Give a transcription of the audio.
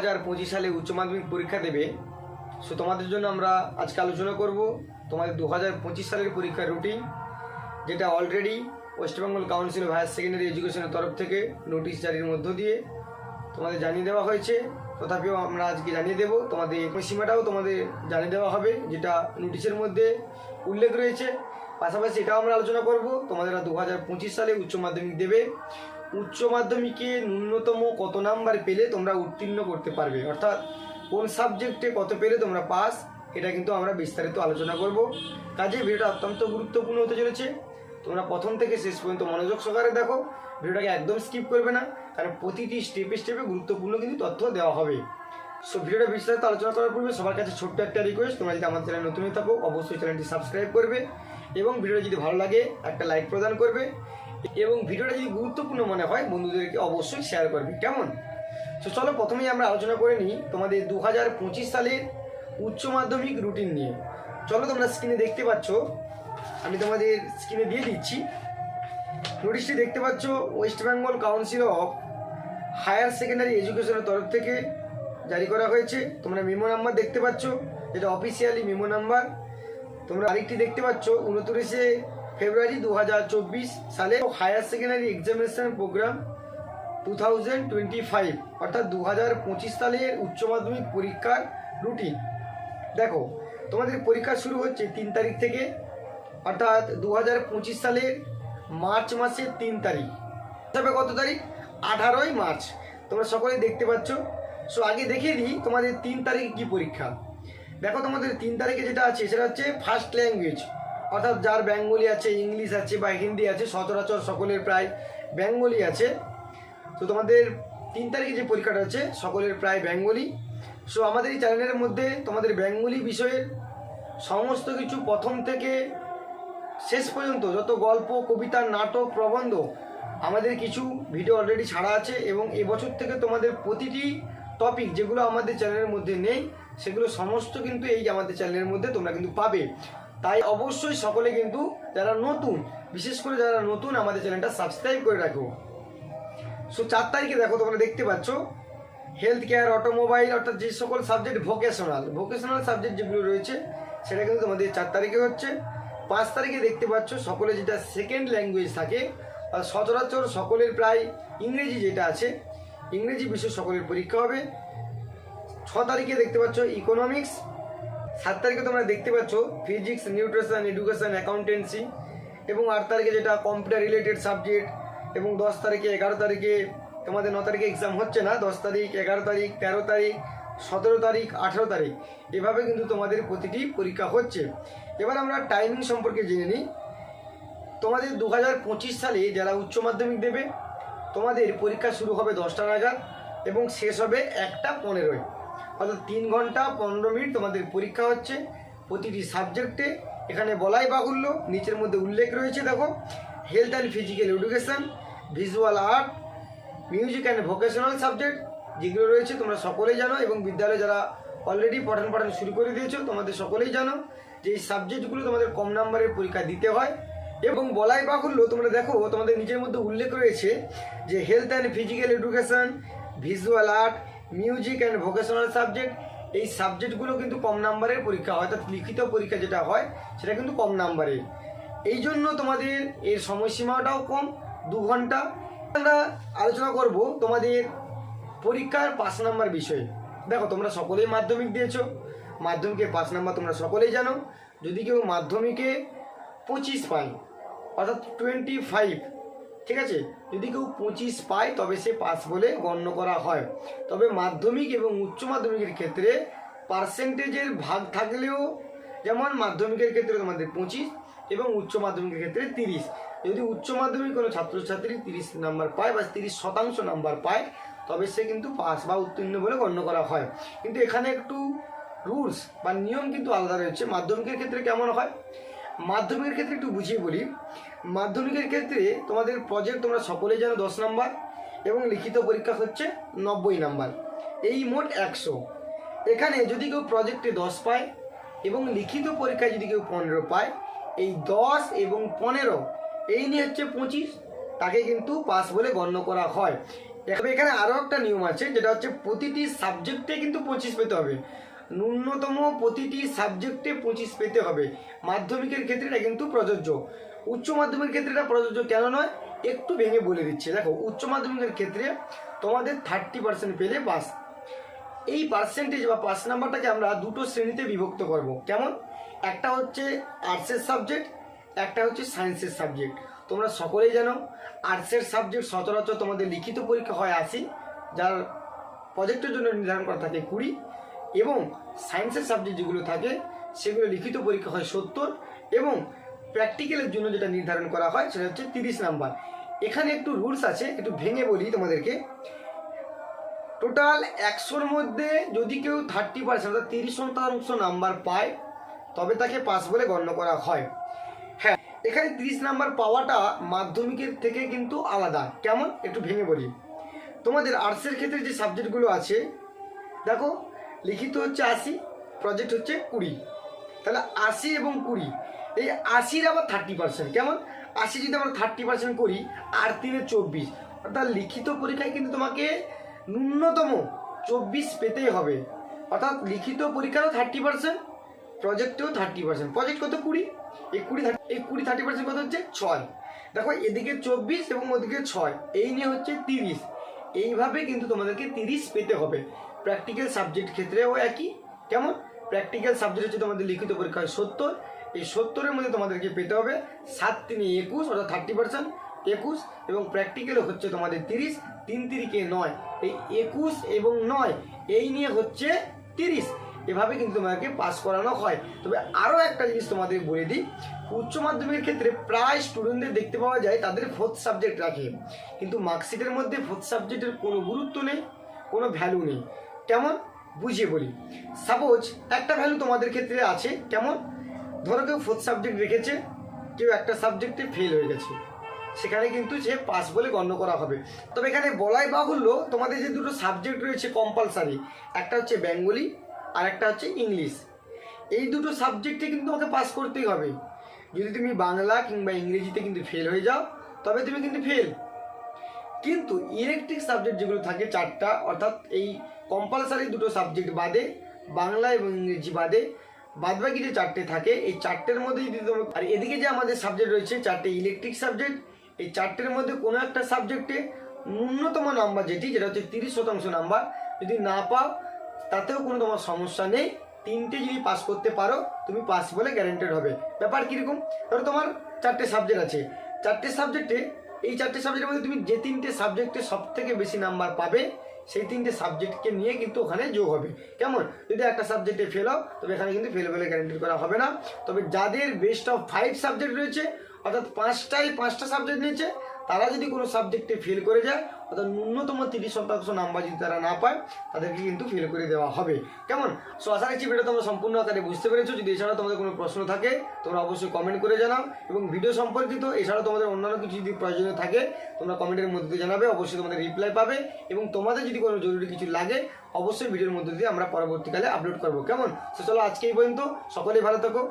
হাজার পঁচিশ সালে উচ্চ মাধ্যমিক পরীক্ষা দেবে। সো তোমাদের জন্য আমরা আজকে আলোচনা করব তোমাদের দু হাজার পঁচিশ সালের পরীক্ষার রুটিন যেটা already West Bengal council of higher secondary এডুকেশনের তরফ থেকে নোটিশ জারির মধ্য দিয়ে তোমাদের জানিয়ে দেওয়া হয়েছে। তথাপিও আমরা আজকে জানিয়ে দেবো, তোমাদের সীমাটাও তোমাদের জানিয়ে দেওয়া হবে, যেটা নোটিশের মধ্যে উল্লেখ রয়েছে। পাশাপাশি এটাও আমরা আলোচনা করব, তোমাদের দু হাজার পঁচিশ সালে উচ্চ মাধ্যমিক দেবে। উচ্চ মাধ্যমিকে ন্যূনতম কত নাম্বার পেলে তোমরা উত্তীর্ণ করতে পারবে? অর্থাৎ কোন সাবজেক্টে কত পেলে তোমরা পাস? এটা কিন্তু আমরা বিস্তারিত আলোচনা করব। কাজে ভিডিওটা অত্যন্ত গুরুত্বপূর্ণ হতে চলেছে। তোমরা প্রথম থেকে শেষ পর্যন্ত মনোযোগ সহকারে দেখো। ভিডিওটাকে একদম স্কিপ করবে না, কারণ প্রতিটি স্টেপে স্টেপে গুরুত্বপূর্ণ কিন্তু তথ্য দেওয়া হবে। সো ভিডিওটা বিস্তারিত আলোচনা করার পূর্বে সবার কাছে ছোট্ট একটা রিকোয়েস্ট তোমরা যদি আমার চ্যানেল নতুন হয়ে থাকো, অবশ্যই চ্যানেলটি সাবস্ক্রাইব করবে এবং ভিডিওটা যদি ভালো লাগে, একটা লাইক প্রদান করবে। এবং ভিডিওটা যদি গুরুত্বপূর্ণ মনে হয়, বন্ধুদেরকে অবশ্যই শেয়ার করবে, কেমন? তো চলো প্রথমেই আমরা আলোচনা করে নিই তোমাদের দু হাজার পঁচিশ সালের উচ্চ মাধ্যমিক রুটিন নিয়ে। চলো তোমরা স্ক্রিনে দেখতে পাচ্ছ, আমি তোমাদের স্ক্রিনে দিয়ে দিচ্ছি। নোটিশটি দেখতে পাচ্ছ West Bengal council of higher secondary এডুকেশনের তরফ থেকে জারি করা হয়েছে। তোমরা মেমো নাম্বার দেখতে পাচ্ছ যেটা অফিসিয়ালি মেমো নাম্বার তোমরা আরেকটি দেখতে পাচ্ছ, উনত্রিশে ফেব্রুয়ারি দু হাজার চব্বিশ সালে higher secondary examination programme two thousand twenty five অর্থাৎ দু হাজার পঁচিশ সালের উচ্চ মাধ্যমিক পরীক্ষার রুটিন। দেখো, তোমাদের পরীক্ষা শুরু হচ্ছে তিন তারিখ থেকে, অর্থাৎ দু হাজার পঁচিশ সালের মার্চ মাসের তিন তারিখ। তবে কত তারিখ? আঠারোই মার্চ। তোমরা সকলে দেখতে পাচ্ছ। সো আগে দেখিয়ে দিই তোমাদের তিন তারিখে কি পরীক্ষা। দেখো তোমাদের তিন তারিখে যেটা আছে, সেটা হচ্ছে ফার্স্ট ল্যাঙ্গুয়েজ অর্থাৎ যার বেঙ্গলি আছে, ইংলিশ আছে বা হিন্দি আছে, সচরাচর সকলের প্রায় বেঙ্গলি আছে। তো তোমাদের তিন তারিখে যে পরীক্ষাটা হচ্ছে, সকলের প্রায় বেঙ্গলি। সো আমাদের এই চ্যানেলের মধ্যে তোমাদের বেঙ্গলি বিষয়ের সমস্ত কিছু প্রথম থেকে শেষ পর্যন্ত যত গল্প, কবিতা, নাটক, প্রবন্ধ, আমাদের কিছু ভিডিও অলরেডি ছাড়া আছে এবং এবছর থেকে তোমাদের প্রতিটি টপিক যেগুলো আমাদের চ্যানেলের মধ্যে নেই, সেগুলো সমস্ত কিন্তু এই আমাদের চ্যানেলের মধ্যে তোমরা কিন্তু পাবে। তাই অবশ্যই সকলে কিন্তু যারা নতুন, বিশেষ করে যারা নতুন আমাদের চ্যানেলটা সাবস্ক্রাইব করে রাখো। সো চার তারিখে দেখো তোমরা দেখতে পাচ্ছ হেলথ কেয়ার অটোমোবাইল অর্থাৎ যে সকল সাবজেক্ট ভোকেশনাল ভোকেশনাল সাবজেক্ট যেগুলো রয়েছে, সেটা কিন্তু তোমাদের চার তারিখে হচ্ছে। পাঁচ তারিখে দেখতে পাচ্ছ, সকলে যেটা সেকেন্ড ল্যাঙ্গুয়েজ থাকে সচরাচর সকলের প্রায় ইংরেজি যেটা আছে, ইংরেজি বিষয় সকলের পরীক্ষা হবে। ছ তারিখে দেখতে পাচ্ছ ইকোনমিক্স সাত তারিখে তোমরা দেখতে পাচ্ছ ফিজিক্স নিউট্রিশন এডুকেশন অ্যাকাউন্টেন্সি এবং আট তারিখে যেটা কম্পিউটার রিলেটেড সাবজেক্ট এবং দশ তারিখে এগারো তারিখে তোমাদের ন তারিখে এক্সাম হচ্ছে না, দশ তারিখ, এগারো তারিখ, তেরো তারিখ, সতেরো তারিখ, আঠেরো তারিখ। এভাবে কিন্তু তোমাদের প্রতিটি পরীক্ষা হচ্ছে। এবার আমরা টাইমিং সম্পর্কে জেনে নিই। তোমাদের দু হাজার পঁচিশ সালে যারা উচ্চ মাধ্যমিক দেবে, তোমাদের পরীক্ষা শুরু হবে দশটা নাগাদ এবং শেষ হবে একটা পনেরোয়। অর্থাৎ তিন ঘণ্টা পনেরো মিনিট তোমাদের পরীক্ষা হচ্ছে। প্রতিটি সাবজেক্টে এখানে বলাই বাহুল্য, নিচের মধ্যে উল্লেখ রয়েছে দেখো। Health and physical education visual art music and vocational subject যেগুলো রয়েছে তোমরা সকলেই জানো এবং বিদ্যালয়ে যারা অলরেডি পঠন পাঠন শুরু করে দিয়েছ, তোমাদের সকলেই জানো যে এই সাবজেক্টগুলো তোমাদের কম নাম্বারের পরীক্ষা দিতে হয়। এবং বলাই বাহুল্য, তোমরা দেখো, তোমাদের নিজের মধ্যে উল্লেখ রয়েছে যে health and physical education visual art music and vocational subject এই সাবজেক্টগুলো কিন্তু কম নাম্বারের পরীক্ষা হয়, অর্থাৎ লিখিত পরীক্ষা যেটা হয়, সেটা কিন্তু কম নাম্বারে এই জন্য তোমাদের এর সময়সীমাটাও কম, দু ঘণ্টা। আমরা আলোচনা করব তোমাদের পরীক্ষার পাঁচ নাম্বার বিষয়ে। দেখো, তোমরা সকলেই মাধ্যমিক দিয়েছ। মাধ্যমিকের পাঁচ নাম্বার তোমরা সকলেই জানো। যদি কেউ মাধ্যমিকে পঁচিশ পায়, অর্থাৎ টোয়েন্টি ফাইভ ঠিক আছে? যদি কেউ পঁচিশ পায়, তবে সে পাস বলে গণ্য করা হয়। তবে মাধ্যমিক এবং উচ্চ মাধ্যমিকের ক্ষেত্রে পার্সেন্টেজের ভাগ থাকলেও, যেমন মাধ্যমিকের ক্ষেত্রে তোমাদের পঁচিশ এবং উচ্চ মাধ্যমিকের ক্ষেত্রে তিরিশ। যদি উচ্চ মাধ্যমিক কোনো ছাত্রছাত্রী তিরিশ নাম্বার পায় বা তিরিশ শতাংশ নাম্বার পায়, তবে সে কিন্তু পাস বা উত্তীর্ণ বলে গণ্য করা হয়। কিন্তু এখানে একটু রুলস বা নিয়ম কিন্তু আলাদা রয়েছে। মাধ্যমিকের ক্ষেত্রে কেমন হয়? মাধ্যমিকের ক্ষেত্রে একটু বুঝিয়ে বলি। মাধ্যমিকের ক্ষেত্রে তোমাদের প্রজেক্ট তোমরা সকলেই জানো দশ নাম্বার এবং লিখিত পরীক্ষা হচ্ছে নব্বই নাম্বার। এই মোট একশো। এখানে যদি কেউ প্রজেক্টে দশ পায় এবং লিখিত পরীক্ষায় যদি কেউ পনেরো পায়, এই দশ এবং পনেরো এই নিয়ে হচ্ছে পঁচিশ, তাকে কিন্তু পাস বলে গণ্য করা হয়। এখানে আরও একটা নিয়ম আছে, যেটা হচ্ছে প্রতিটি সাবজেক্টে কিন্তু পঁচিশ পেতে হবে। ন্যূনতম প্রতিটি সাবজেক্টে পঁচিশ পেতে হবে। মাধ্যমিকের ক্ষেত্রে এটা কিন্তু প্রযোজ্য। উচ্চ মাধ্যমিকের ক্ষেত্রে এটা প্রযোজ্য কেন নয়? একটু ভেঙে বলে দিচ্ছি। দেখো, উচ্চ মাধ্যমিকের ক্ষেত্রে তোমাদের থার্টি পার্সেন্ট পেলে পাস। এই পার্সেন্টেজ বা পাস নাম্বারটাকে আমরা দুটো শ্রেণীতে বিভক্ত করব। কেমন? একটা হচ্ছে আর্টসের সাবজেক্ট একটা হচ্ছে সায়েন্সের সাবজেক্ট তোমরা সকলেই জানো আর্টসের সাবজেক্ট সচরাচর তোমাদের লিখিত পরীক্ষা হয় আশি, যার প্রজেক্টের জন্য নির্ধারণ করা থাকে কুড়ি। এবং সায়েন্সের সাবজেক্ট যেগুলো থাকে, সেগুলো লিখিত পরীক্ষা হয় সত্তর এবং প্র্যাকটিক্যালের জন্য যেটা নির্ধারণ করা হয় সেটা হচ্ছে তিরিশ নাম্বার। এখানে একটু রুলস আছে, একটু ভেঙে বলি তোমাদেরকে। টোটাল একশোর মধ্যে যদি কেউ থার্টি পার্সেন্ট অর্থাৎ তিরিশ শতাংশ নাম্বার পায়, তবে তাকে পাস বলে গণ্য করা হয়। হ্যাঁ এখানে তিরিশ নাম্বার পাওয়াটা মাধ্যমিকের থেকে কিন্তু আলাদা। কেমন? একটু ভেঙে বলি। তোমাদের আর্টসের ক্ষেত্রে যে সাবজেক্টগুলো আছে, দেখো লিখিত হচ্ছে আশি প্রজেক্ট হচ্ছে কুড়ি। তাহলে আশি এবং কুড়ি, এই আশির আবার থার্টি পার্সেন্ট কেমন? আশি যদি আমরা থার্টি পার্সেন্ট করি, আর তিনে চব্বিশ, অর্থাৎ লিখিত পরীক্ষায় কিন্তু তোমাকে ন্যূনতম চব্বিশ পেতেই হবে। অর্থাৎ লিখিত পরীক্ষারও থার্টি পার্সেন্ট প্রজেক্টেও থার্টি পার্সেন্ট প্রজেক্ট কত? কুড়ি। এই কুড়ি থার্টি এই কুড়ি থার্টি পার্সেন্ট কত হচ্ছে? ছয়। দেখো, এদিকে চব্বিশ এবং ওদিকে ছয়, এই নিয়ে হচ্ছে তিরিশ। এইভাবে কিন্তু তোমাদেরকে তিরিশ পেতে হবে। প্র্যাকটিক্যাল সাবজেক্ট ক্ষেত্রেও একই। কেমন? প্র্যাকটিক্যাল সাবজেক্ট হচ্ছে তোমাদের লিখিত পরীক্ষায় সত্তর। এই সত্তরের মধ্যে তোমাদেরকে পেতে হবে সাত তিনে একুশ, অর্থাৎ থার্টি পার্সেন্ট একুশ, এবং প্র্যাকটিক্যালও হচ্ছে তোমাদের তিরিশ, তিন তিরিকে নয়। এই একুশ এবং নয়, এই নিয়ে হচ্ছে তিরিশ। এভাবে কিন্তু তোমাদেরকে পাস করানো হয়। তবে আরও একটা জিনিস তোমাদের বলে দিই, উচ্চ মাধ্যমিকের ক্ষেত্রে প্রায় স্টুডেন্টদের দেখতে পাওয়া যায় তাদের ফোর্থ সাবজেক্ট রাখে। কিন্তু মার্কশিটের মধ্যে ফোর্থ সাবজেক্টের কোনো গুরুত্ব নেই, কোনো ভ্যালু নেই। কেমন? বুঝিয়ে বলি। সাপোজ একটা ভ্যালু তোমাদের ক্ষেত্রে আছে, কেমন? ধরো কেউ ফোর্থ সাবজেক্ট রেখেছে, কেউ একটা সাবজেক্টে ফেল হয়ে গেছে। সেখানে কিন্তু সে পাস বলে গণ্য করা হবে। তবে এখানে বলাই বাহুল্য, তোমাদের যে দুটো সাবজেক্ট রয়েছে কম্পালসারি একটা হচ্ছে বেঙ্গলি আর একটা হচ্ছে ইংলিশ এই দুটো সাবজেক্টে কিন্তু তোমাকে পাস করতেই হবে। যদি তুমি বাংলা কিংবা ইংরেজিতে কিন্তু ফেল হয়ে যাও, তবে তুমি কিন্তু ফেল কিন্তু ইলেকট্রিক সাবজেক্ট যেগুলো থাকে চারটা, অর্থাৎ এই কম্পালসারি দুটো সাবজেক্ট বাদে, বাংলা এবং ইংরেজি বাদে, বাদবাকি যে চারটে থাকে, এই চারটের মধ্যে যদি তোমার আর এদিকে যে আমাদের সাবজেক্ট রয়েছে, চারটে ইলেকট্রিক সাবজেক্ট এই চারটের মধ্যে কোনো একটা সাবজেক্টে ন্যূনতম নাম্বার যেটি, যেটা হচ্ছে তিরিশ শতাংশ নাম্বার যদি না পাও, তাতেও কোনো তোমার সমস্যা নেই। তিনটে যদি পাস করতে পারো, তুমি পাস বলে গ্যারেন্টেড হবে। ব্যাপার কীরকম? ধরো তোমার চারটে সাবজেক্ট আছে। চারটে সাবজেক্টে এই চারটে সাবজেক্টের মধ্যে তুমি যে তিনটে সাবজেক্টে সব থেকে বেশি নাম্বার পাবে, সেই তিনটে সাবজেক্টকে নিয়ে কিন্তু ওখানে যোগ হবে। কেমন? যদি একটা সাবজেক্টে ফেল হও, তবে এখানে কিন্তু ফেল বলে গ্যারেন্টি করা হবে না। তবে যাদের বেস্ট অফ ফাইভ সাবজেক্ট রয়েছে, অর্থাৎ পাঁচটাই পাঁচটা সাবজেক্ট নিয়েছে তারা যদি কোনো সাবজেক্টে ফেল করে যায়, অর্থাৎ ন্যূনতম তিরিশ শতাংশ নাম্বার যদি তারা না পায়, তাদেরকে কিন্তু ফেল করে দেওয়া হবে। কেমন? সো আশা রাখছি ভিডিও তোমরা সম্পূর্ণ আকারে বুঝতে পেরেছ। যদি এছাড়াও তোমাদের কোনো প্রশ্ন থাকে, তোমরা অবশ্যই কমেন্ট করে জানাও। এবং ভিডিও সম্পর্কিত এছাড়াও তোমাদের অন্যান্য কিছু যদি প্রয়োজনীয় থাকে, তোমরা কমেন্টের মধ্যে জানাবে, অবশ্যই তোমাদের রিপ্লাই পাবে। এবং তোমাদের যদি কোনো জরুরি কিছু লাগে, অবশ্যই ভিডিওর মধ্যে দিয়ে আমরা পরবর্তীকালে আপলোড করব। কেমন? সো চলো আজকে এই পর্যন্ত। সকলেই ভালো থাকো।